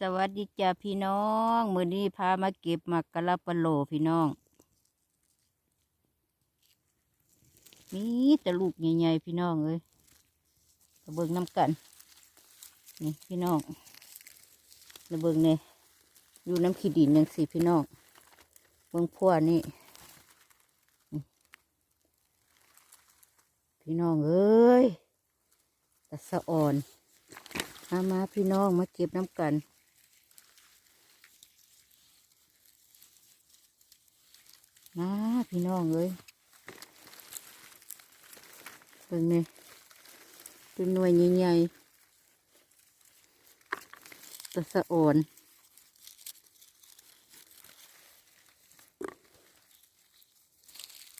สวัสดีจ้าพี่น้อง มือนี้พามาเก็บมักกะลาปะโลพี่น้อง มีแต่ลูกใหญ่ๆพี่น้องเอ้ยระเบิงน้ำกัน นี่พี่น้องระเบิงเนี่ยอยู่น้ำขี้ดินยังสิพี่น้องเบิงพัวนี่นี่ พี่น้องเอ้ยตะสะอ่อนมามาพี่น้องมาเก็บน้ำกัน มาพี่น้องเอ้ยเบิ่งนี่เป็นหน่วยใหญ่ๆตัวสะอ่อน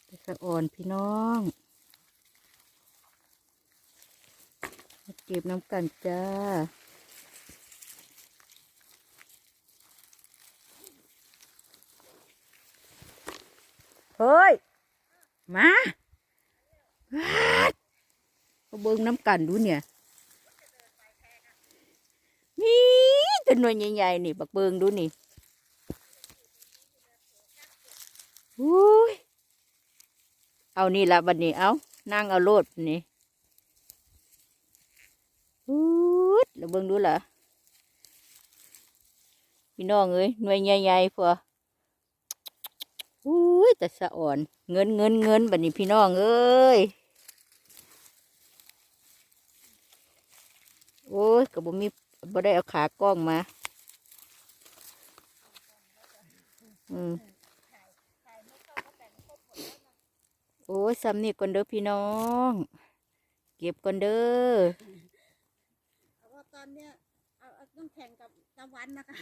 ตัวสะอ่อนพี่น้องมาเก็บน้ำกันจ้า เฮ้ย มาวัดมาเบิ่งน้ำกันดูเนี่ย นี่ตัวหน่วยใหญ่ๆนี่บักเบิงดูนี่อุ้ย เอานี่ละบัดนี้ เอานั่งเอาโลดนี่อุ้ยแล้วเบิ่งดูล่ะพี่น้องเอ้ยหน่วยใหญ่ๆพอ แต่สะอ่อน เงินเงินเงินบัดนี้พี่น้องเอ้ยโอ้ยก็บ่มีบ่ได้เอาขากล้องมา อืมโอ้ยซ้ำนี่ก่อนเด้อพี่น้อง เก็บก่อนเด้อเพราะว่าตอนเนี้ยเอาเอาต้องแข่งกับตะวันนะคะ